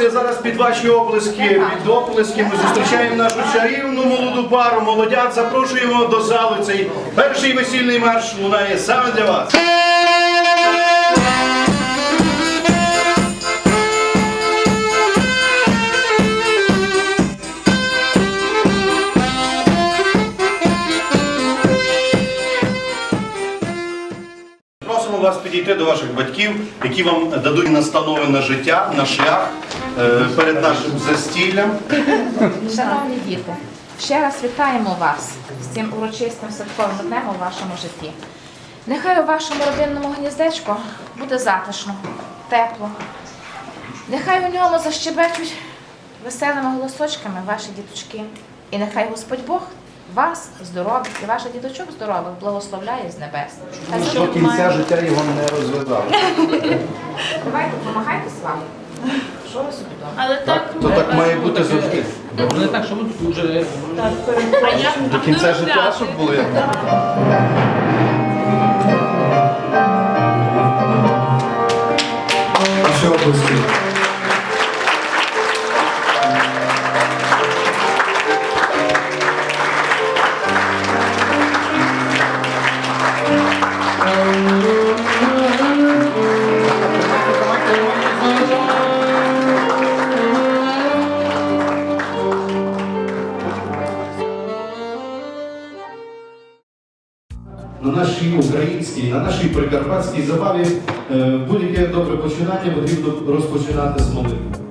Ось зараз під ваші оплески, під оплески ми зустрічаємо нашу чарівну молоду пару. Молодят, запрошуємо до зали. Цей перший весільний марш лунає саме для вас. Вас підійти до ваших батьків, які вам дадуть настанови на життя, на шлях е, перед нашим застіллям. Шановні діти, ще раз вітаємо вас з цим урочистим святковим днем у вашому житті. Нехай у вашому родинному гніздечку буде затишно, тепло. Нехай у ньому защебечуть веселими голосочками ваші діточки. І нехай Господь Бог вас здорових і ваших діточок здорових благословляє з небес. Та До щоб кінця життя його не розв'язав. Давайте допомагайте з вами. Що ви собі думаєте? Але так, То так має бути завжди. Не так, що ми тут вже а До кінця життя, щоб було як. Наші області. На нашій українській, на нашій прикарпатській забаві е, будь-яке добре починання потрібно розпочинати з молитви.